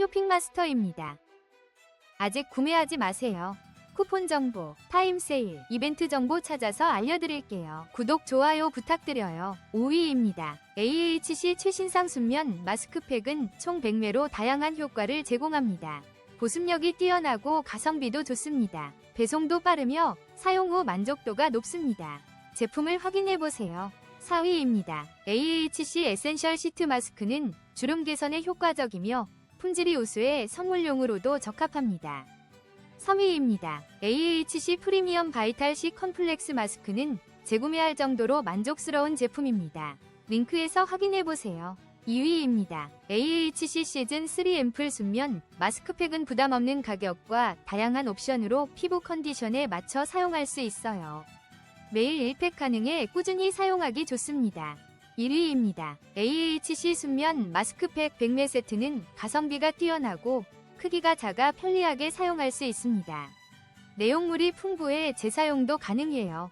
쇼핑마스터입니다. 아직 구매하지 마세요. 쿠폰 정보, 타임 세일, 이벤트 정보 찾아서 알려드릴게요. 구독, 좋아요 부탁드려요. 5위입니다. AHC 최신상 순면 마스크팩은 총 100매로 다양한 효과를 제공합니다. 보습력이 뛰어나고 가성비도 좋습니다. 배송도 빠르며 사용 후 만족도가 높습니다. 제품을 확인해보세요. 4위입니다. AHC 에센셜 시트 마스크는 주름 개선에 효과적이며 품질이 우수해 선물용으로도 적합합니다. 3위입니다. AHC 프리미엄 바이탈 C 컴플렉스 마스크는 재구매할 정도로 만족스러운 제품입니다. 링크에서 확인해보세요. 2위입니다. AHC 시즌 3 앰플 순면 마스크팩은 부담 없는 가격과 다양한 옵션으로 피부 컨디션에 맞춰 사용할 수 있어요. 매일 1팩 가능해 꾸준히 사용하기 좋습니다. 1위입니다. AHC 순면 마스크팩 100매 세트는 가성비가 뛰어나고 크기가 작아 편리하게 사용할 수 있습니다. 내용물이 풍부해 재사용도 가능해요.